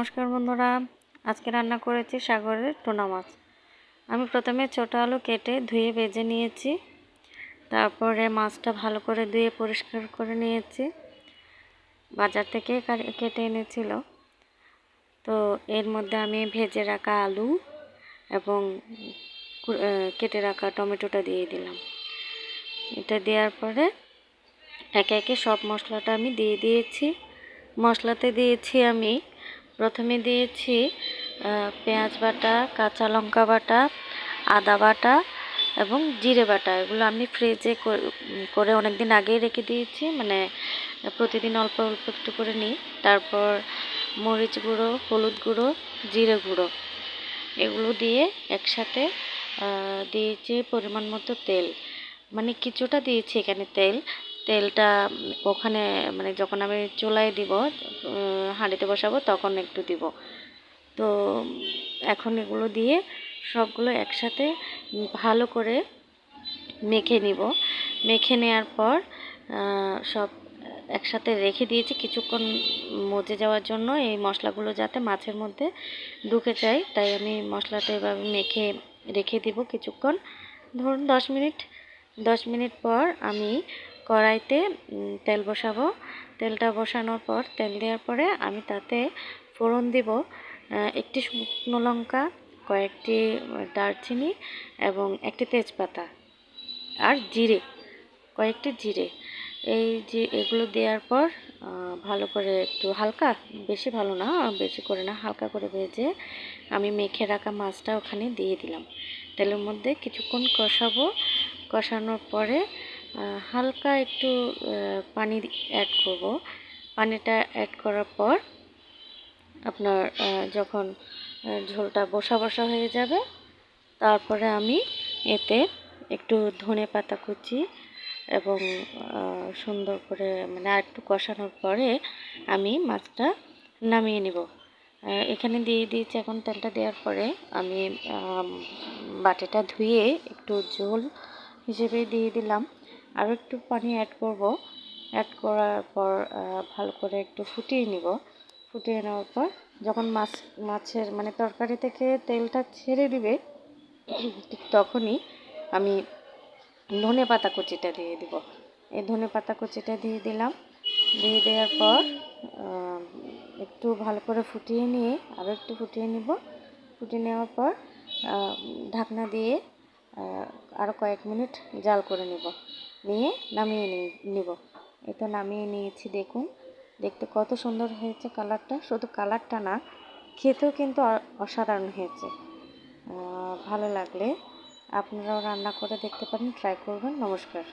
নমস্কার বন্ধুরা। আজকে রান্না করেছি সাগরের টুনা মাছ। আমি প্রথমে ছোটো আলু কেটে ধুয়ে ভেজে নিয়েছি। তারপরে মাছটা ভালো করে ধুয়ে পরিষ্কার করে নিয়েছি। বাজার থেকে কেটে এনেছিল। তো এর মধ্যে আমি ভেজে রাখা আলু এবং কেটে রাখা টমেটোটা দিয়ে দিলাম। এটা দেওয়ার পরে একে একে সব মশলাটা আমি দিয়ে দিয়েছি। মশলাতে দিয়েছি আমি প্রথমে দিয়েছি পেঁয়াজ বাটা, কাঁচা লঙ্কা বাটা, আদা বাটা এবং জিরে বাটা। এগুলো আমি ফ্রিজে করে অনেক দিন আগেই রেখে দিয়েছি। মানে প্রতিদিন অল্প অল্প একটু করে নিই। তারপর মরিচ গুঁড়ো, হলুদ গুঁড়ো, জিরে গুঁড়ো এগুলো দিয়ে একসাথে দিয়েছি পরিমাণ মতো তেল। মানে কিছুটা দিয়েছি এখানে তেল। তেলটা ওখানে মানে যখন আমি চুলায় দিব হাঁড়িতে বসাবো, তখন একটু দিব। তো এখন এগুলো দিয়ে সবগুলো একসাথে ভালো করে মেখে নিব। মেখে নেওয়ার পর সব একসাথে রেখে দিয়েছি। কিছুক্ষণ মজে যাওয়ার জন্য এই মশলাগুলো যাতে মাছের মধ্যে ঢুকে যায়, তাই আমি মশলাটা এভাবে মেখে রেখে দিব কিছুক্ষণ। ধরুন দশ মিনিট দশ মিনিট পর আমি কড়াইতে তেল বসাবো। তেলটা বসানোর পর, তেল দেওয়ার পরে আমি তাতে ফোড়ন দিব একটি শুকনো লঙ্কা, কয়েকটি দারচিনি এবং একটি তেজপাতা আর জিরে, কয়েকটি জিরে। এই যে এগুলো দেওয়ার পর ভালো করে একটু হালকা, বেশি ভালো না, বেশি করে না, হালকা করে ভেজে আমি মেখে রাখা মাছটা ওখানে দিয়ে দিলাম। তেলের মধ্যে কিছুক্ষণ কষাবো। কষানোর পরে হালকা একটু পানি অ্যাড করব। পানিটা অ্যাড করার পর আপনার যখন ঝোলটা বসা বসা হয়ে যাবে, তারপরে আমি এতে একটু ধনে পাতা কুচি এবং সুন্দর করে মানে আর একটু কষানোর পরে আমি মাছটা নামিয়ে নিব। এখানে দিয়ে দিয়েছি এখন তেলটা দেওয়ার পরে আমি, বাটিটা ধুয়ে একটু ঝোল হিসেবে দিয়ে দিলাম। আরও একটু পানি অ্যাড করব। অ্যাড করার পর ভালো করে একটু ফুটিয়ে নিব। ফুটিয়ে নেওয়ার পর যখন মাছ, মাছের মানে তরকারি থেকে তেলটা ছেড়ে দিবে, ঠিক তখনই আমি ধনে পাতা কুচিটা দিয়ে দিব। এই ধনে পাতা কুচিটা দিয়ে দিলাম। দিয়ে দেওয়ার পর একটু ভালো করে ফুটিয়ে নিয়ে আরও একটু ফুটিয়ে নিব। ফুটিয়ে নেওয়ার পর ঢাকনা দিয়ে আরও কয়েক মিনিট জাল করে নিব। নিয়ে নামিয়ে নিব। তো নামিয়ে নিয়েছি, দেখুন। দেখতে কত সুন্দর হয়েছে কালারটা। শুধু কালারটা না, খেতেও কিন্তু অসাধারণ হয়েছে। ভালো লাগলে আপনারাও রান্না করে দেখতে পারেন ট্রাই করবেন। নমস্কার।